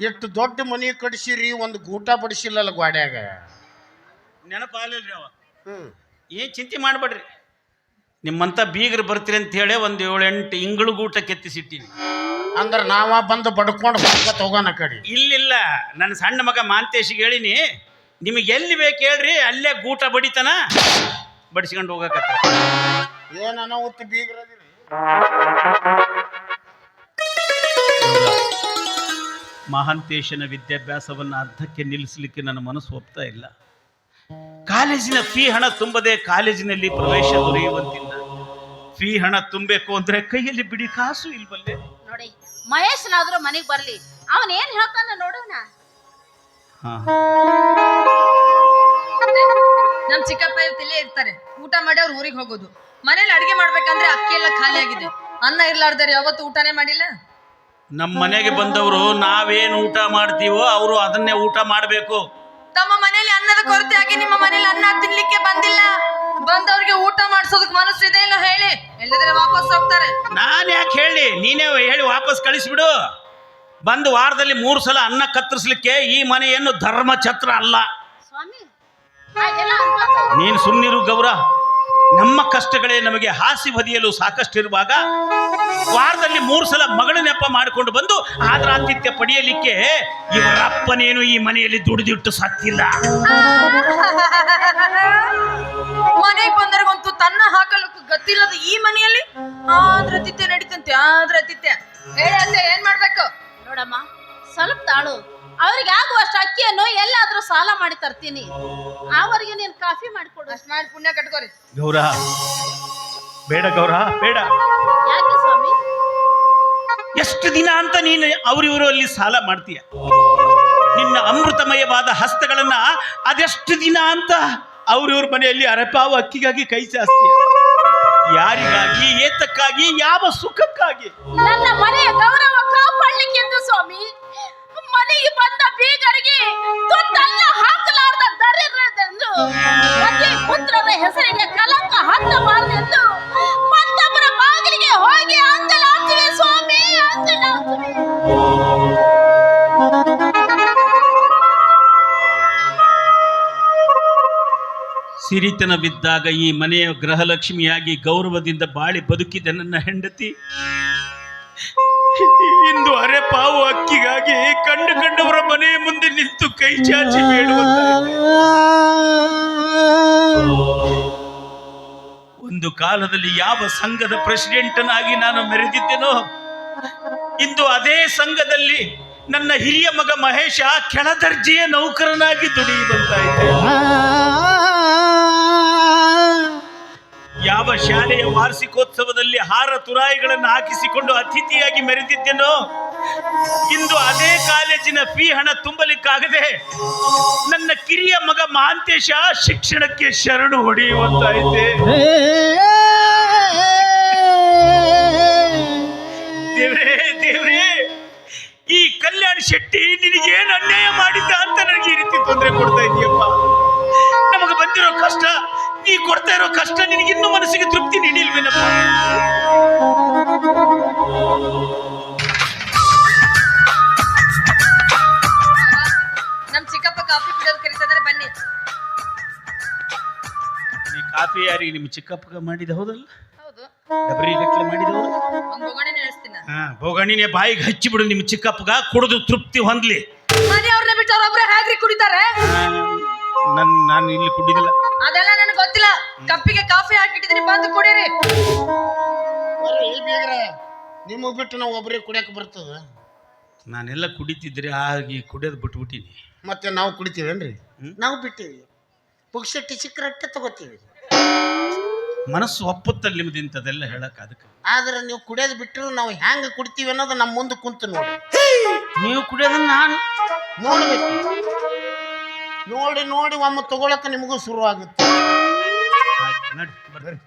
Speaker 7: ಎಷ್ಟು ದೊಡ್ಡ ಮನಿ ಕಡಿಸಿರಿ ಒಂದು ಗೂಟ ಬಡಿಸಿಲ್ಲಲ್ಲ ಗ್ವಾಡ್ಯಾಗ.
Speaker 2: ನೆನಪಾಗಲಿಲ್ರಿ ಅವ.
Speaker 7: ಹ್ಮ್.
Speaker 2: ಏನ್ ಚಿಂತೆ ಮಾಡಬೇಡ್ರಿ. ನಿಮ್ಮಂತ ಬೀಗರು ಬರ್ತೀರಿ ಅಂತ ಹೇಳಿ ಒಂದು ಏಳೆಂಟು ಇಂಗಳು ಗೂಟ ಕೆತ್ತಿಸಿಟ್ಟಿನಿ.
Speaker 7: ಅಂದ್ರೆ ನಾವ ಬಂದು ಬಡ್ಕೊಂಡು ಹೋಗ್ಕೊತ ಹೋಗೋಣ ಕಡಿ.
Speaker 2: ಇಲ್ಲಿಲ್ಲ ನನ್ನ ಸಣ್ಣ ಮಗ ಮಾಂತೇಶಿಗೆ ಹೇಳಿನಿ ನಿಮಗೆ ಎಲ್ಲಿ ಬೇಕು ಹೇಳ್ರಿ ಅಲ್ಲೇ ಗೂಟ ಬಡಿತನ ಬಡಿಸ್ಕೊಂಡು ಹೋಗಕತ್ತ
Speaker 7: ಏನ ಅನಾಹುತ ಬೀಗ್ರದಿರಿ?
Speaker 2: ಮಹಾಂತೇಶನ ವಿದ್ಯಾಭ್ಯಾಸವನ್ನು ಅರ್ಧಕ್ಕೆ ನಿಲ್ಲಿಸಲಿಕ್ಕೆ ನನ್ನ ಮನಸ್ಸು ಒಪ್ತಾ ಇಲ್ಲ. ಕಾಲೇಜಿನ ಫೀ ಹಣ ತುಂಬದೆ ಕಾಲೇಜಿನಲ್ಲಿ ಪ್ರವೇಶ ದೊರೆಯುವಂತಿಲ್ಲ. ಫೀ ಹಣ ತುಂಬಬೇಕು ಅಂದ್ರೆ ಕೈಯಲ್ಲಿ ಬಿಡಿ ಕಾಸು ಇಲ್ವಲ್ಲೇ?
Speaker 5: ನೋಡಿ ಮಹೇಶ್ನಾದ್ರೂ ಮನೆಗೆ ಬರ್ಲಿ. ಅವನ್ ಏನ್ ಹೇಳ್ತಾನ ನೋಡೋಣ.
Speaker 3: ನಮ್ ಚಿಕ್ಕಪ್ಪ ಇವತ್ತು ಇಲ್ಲೇ ಇರ್ತಾರೆ. ಊಟ ಮಾಡಿ ಅವ್ರು ಊರಿಗೆ ಹೋಗೋದು. ಮನೇಲಿ ಅಡಿಗೆ ಮಾಡ್ಬೇಕಂದ್ರೆ ಅಕ್ಕಿ ಎಲ್ಲ ಖಾಲಿ ಆಗಿದೆ ಅನ್ನ ಇರ್ಲಾರ್ದಾರೆ ಯಾವತ್ತು ಊಟನೇ ಮಾಡಿಲ್ಲ?
Speaker 2: ನಮ್ಮ ಮನೆಗೆ ಬಂದವರು ನಾವೇನು ಊಟ ಮಾಡ್ತೀವೋ ಅವರು ಅದನ್ನೇ ಊಟ ಮಾಡಬೇಕು.
Speaker 3: ತಮ್ಮ ಮನೆಯಲ್ಲಿ ಅನ್ನದ ಕೊರತೆ ಆಗಿ ನಿಮ್ಮ ಮನೆಯಲ್ಲಿ ಅನ್ನ ತಿನ್ಲಿಕ್ಕೆ ಬಂದಿಲ್ಲ. ಬಂದವ್ರಿಗೆ ಊಟ ಮಾಡಿಸೋದಕ್ಕೆ ಮನಸ್ಸು ಇದೆ ಇಲ್ಲ ಹೇಳಿ. ಇಲ್ಲದ್ರೆ ವಾಪಸ್ ಹೋಗ್ತಾರೆ.
Speaker 2: ನಾನು ಯಾಕೆ ಹೇಳಿ? ನೀನೇ ಹೇಳಿ ವಾಪಸ್ ಕಳಿಸ್ಬಿಡು. ಬಂದು ವಾರದಲ್ಲಿ ಮೂರು ಸಲ ಅನ್ನ ಕತ್ತರಿಸ್ಲಿಕ್ಕೆ ಈ ಮನೆಯನ್ನು ಧರ್ಮ ಛತ್ರ ಅಲ್ಲ.
Speaker 5: ಸ್ವಾಮಿ ಹಾಗೆಲ್ಲ.
Speaker 2: ನೀನು ಸುಮ್ಮನಿರು ಗೌರ. ನಮ್ಮ ಕಷ್ಟಗಳೇ ನಮಗೆ ಹಾಸಿ ಬದಿಯಲು ಸಾಕಷ್ಟಿರುವಾಗ ವಾರದಲ್ಲಿ ಮೂರು ಸಲ ಮಗಳ ನೆಪ ಮಾಡಿಕೊಂಡು ಬಂದು ಆದರಾತಿಥ್ಯ ಪಡೆಯಲಿಕ್ಕೆ ಇವರ ಅಪ್ಪನೇನು ಈ ಮನೆಯಲ್ಲಿ ದುಡಿದಿಟ್ಟು ಸತ್ತಿಲ್ಲ
Speaker 3: ಮನೆಗೆ ಬಂದರಿಗಂತೂ ತನ್ನ ಹಾಕಲಕ್ಕೂ ಗತಿಲ್ಲದ ಈ ಮನೆಯಲ್ಲಿ ಆದ್ರ ತಿಥ್ಯ ನಡೀತಂತೆ ಆದ್ರ ಆತಿಥ್ಯ ಹೇಳಿ ಏನ್ ಮಾಡ್ಬೇಕು?
Speaker 5: ನೋಡಮ್ಮ, ಸ್ವಲ್ಪ ತಾಳು. ಅವ್ರಿಗೆ ಆಗುವಷ್ಟು ಅಕ್ಕಿಯನ್ನು ಎಲ್ಲಾದ್ರೂ ಸಾಲ ಮಾಡಿ ತರ್ತೀನಿ. ಅವರಿಗೆ ನೀನು ಕಾಫಿ ಮಾಡಿಕೊಡು
Speaker 3: ಅಷ್ಟ್ ಮಾಡಿ ಪುಣ್ಯ ಕಟ್ಕೋರಿ.
Speaker 2: ಗೌರ ಬೇಡ ಗೌರ ಬೇಡ.
Speaker 5: ಯಾಕೆ ಸ್ವಾಮಿ?
Speaker 2: ಎಷ್ಟು ದಿನ ಅಂತ ನೀನು ಅವರಿವರು ಅಲ್ಲಿ ಸಾಲ ಮಾಡ್ತೀಯ? ನಿನ್ನ ಅಮೃತಮಯವಾದ ಹಸ್ತಗಳನ್ನ ಅದೆಷ್ಟು ದಿನ ಅಂತ ಅವ್ರಿವ್ರ ಮನೆಯಲ್ಲಿ ಅರೆಪಾವು ಅಕ್ಕಿಗಾಗಿ ಕೈ ಚಾಸ್ತೀಯ ಯಾರಿಗಾಗಿ ಏತಕ್ಕಾಗಿ ಯಾವ ಸುಖಕ್ಕಾಗಿ?
Speaker 5: ನನ್ನ ಮನೆಯ ಗೌರವ ಕಾಪಾಡ್ಲಿಕ್ಕೆಂದು ಸ್ವಾಮಿ. ಮನೆಗೆ ಬಂದ ಬೀಗರಿಗೆ ತುತ್ತನ್ನ ಹಾಕಲಾರ್ದ ದರಿದ್ರದೆಂದು ಪತಿ ಪುತ್ರರ ಹೆಸರಿಗೆ ಕಲಂಕ ಹತ್ತಬಾರದೆಂದು ಮತ್ತೊಬ್ಬರ ಬಾಗಿಲಿಗೆ ಹೋಗಿ ಅಂಗಲಾಡ್ತಿವೆ ಸ್ವಾಮಿ ಅಂಗಲಾಚುವೆ
Speaker 2: ಸಿರಿತನ ಬಿದ್ದಾಗ ಈ ಮನೆಯ ಗೃಹಲಕ್ಷ್ಮಿಯಾಗಿ ಗೌರವದಿಂದ ಬಾಳಿ ಬದುಕಿದ ನನ್ನ ಹೆಂಡತಿ. ಇಂದು ಅರೆ ಪಾವು ಅಕ್ಕಿಗಾಗಿ ಕಂಡು ಕಂಡವರ ಮನೆ ಮುಂದೆ ನಿಂತು ಕೈ ಚಾಚಿ. ಒಂದು ಕಾಲದಲ್ಲಿ ಯಾವ ಸಂಘದ ಪ್ರೆಸಿಡೆಂಟನಾಗಿ ನಾನು ಮೆರೆದಿದ್ದೇನೋ, ಇಂದು ಅದೇ ಸಂಘದಲ್ಲಿ ನನ್ನ ಹಿರಿಯ ಮಗ ಮಹೇಶ ಕೆಳದರ್ಜೆಯ ನೌಕರನಾಗಿ ದುಡಿಯುವಂತಾಯಿತು ಯಾವ ಶಾಲೆಯ ವಾರ್ಷಿಕೋತ್ಸವದಲ್ಲಿ ಹಾರ ತುರಾಯಿಗಳನ್ನು ಹಾಕಿಸಿಕೊಂಡು ಅತಿಥಿಯಾಗಿ ಮೆರೆದಿದ್ದೇನೋ, ಇಂದು ಅದೇ ಕಾಲೇಜಿನ ಫೀ ಹಣ ತುಂಬಲಿಕ್ಕಾಗದೆ ನನ್ನ ಕಿರಿಯ ಮಗ ಮಹಾಂತೇಶ ಶಿಕ್ಷಣಕ್ಕೆ ಶರಣು ಹೊಡೆಯುವಂತಾಯಿತೆ. ದೇವ್ರೇ ದೇವ್ರೇ, ಈ ಕಲ್ಯಾಣ ಶೆಟ್ಟಿ ನಿನಗೇನು ಅನ್ಯಾಯ ಮಾಡಿದ್ದ ಅಂತ ನನಗೆ ಈ ರೀತಿ ತೊಂದರೆ ಕೊಡ್ತಾ ಇದೆಯಪ್ಪ. ನಮಗೆ ಬಂದಿರೋ ಕಷ್ಟ ನೀ ಕೊಡ್ತಾ ಇರೋ ಕಷ್ಟ ನಿನಗೆ ಇನ್ನೂ ಮನಸ್ಸಿಗೆ ತೃಪ್ತಿ ನೀಡಿಲ್ವೇನಪ್ಪ?
Speaker 3: ನಮ್ ಚಿಕ್ಕಪ್ಪ ಕಾಫಿ ಕುಡಿಯೋದು ಕರೀತಿದಾರೆ ಬನ್ನಿ.
Speaker 2: ನೀ ಕಾಫಿ ಯಾರಿಗೆ ನಿಮ್ಮ ಚಿಕ್ಕಪ್ಪಗ ಮಾಡಿದ ಹೌದಲ್ಲ?
Speaker 3: ಹೌದು.
Speaker 2: ಡಬರಿ ಗಟ್ಲೆ ಮಾಡಿದ ಒಂದು
Speaker 3: ಒಂದ್ ಬೊಗಣೆ ನೆನೆಸ್ತೀನಿ
Speaker 2: ಹಾ ಬೋಗಣಿನೇ ಬಾಯಿಗೆ ಹಚ್ಚಿ ಬಿಡು ನಿಮ್ಮ ಚಿಕ್ಕಪ್ಪಗ ಕುಡಿದು ತೃಪ್ತಿ ಹೊಂದ್ಲಿ.
Speaker 3: ಮನೆಯವ್ರನ್ನ ಬಿಟ್ಟು ಒಬ್ರೇ ಹೇಗ್ರಿ ಕುಡಿತಾರೆ.
Speaker 2: ನನ್ ನಾನು ಇಲ್ಲಿ ಕುಡಿದಿಲ್ಲ
Speaker 3: ಅದೆಲ್ಲ ನನಗೆ ಗೊತ್ತಿಲ್ಲ. ಕಪ್ಪಿಗೆ ಕಾಫಿ ಹಾಕಿಟ್ಟಿದ್ರಿ ಬಂದು ಕುಡೀರಿ.
Speaker 7: ಬರ್ರಿ ಬೀಗ್ರೆ ನಿಮಗೆ ಬಿಟ್ಟು ನಾವು ಒಬ್ಬರೇ ಕುಡಿಯಕ್ಕೆ ಬರ್ತದ?
Speaker 2: ನಾನೆಲ್ಲ ಕುಡಿತಿದ್ರೆ ಆಗಿ ಕುಡಿಯೋದು ಬಿಟ್ಬಿಟ್ಟಿನಿ.
Speaker 7: ಮತ್ತೆ ನಾವು ಕುಡಿತೀವೇನ್ರಿ? ನಾವು ಬಿಟ್ಟಿವಿ. ಪುಕ್ಸಟ್ಟಿ ಸಿಕ್ಕರಟ್ಟೆ ತಗೋತೀವಿ.
Speaker 2: ಮನಸ್ಸು ಒಪ್ಪುತ್ತಲ್ಲಿ ನಿಮ್ದು ಇಂಥದ್ದೆಲ್ಲ ಹೇಳಕ್ ಅದಕ್ಕೆ.
Speaker 7: ಆದ್ರೆ ನೀವು ಕುಡಿಯೋದು ಬಿಟ್ಟರು ನಾವು ಹೆಂಗೆ ಕುಡಿತೀವಿ ಅನ್ನೋದು ನಮ್ಮ ಮುಂದೆ ಕುಂತು ನೋಡಿ.
Speaker 2: ನೀವು ಕುಡಿಯೋದನ್ನ ನಾನು.
Speaker 7: ನೋಡ್ಬೇಕು. ನೋಡಿ ನೋಡಿ ಒಮ್ಮೆ ತಗೊಳಕ್ಕೆ ನಿಮಗೂ ಶುರು ಆಗುತ್ತೆ
Speaker 2: ಬರ್ರಿ.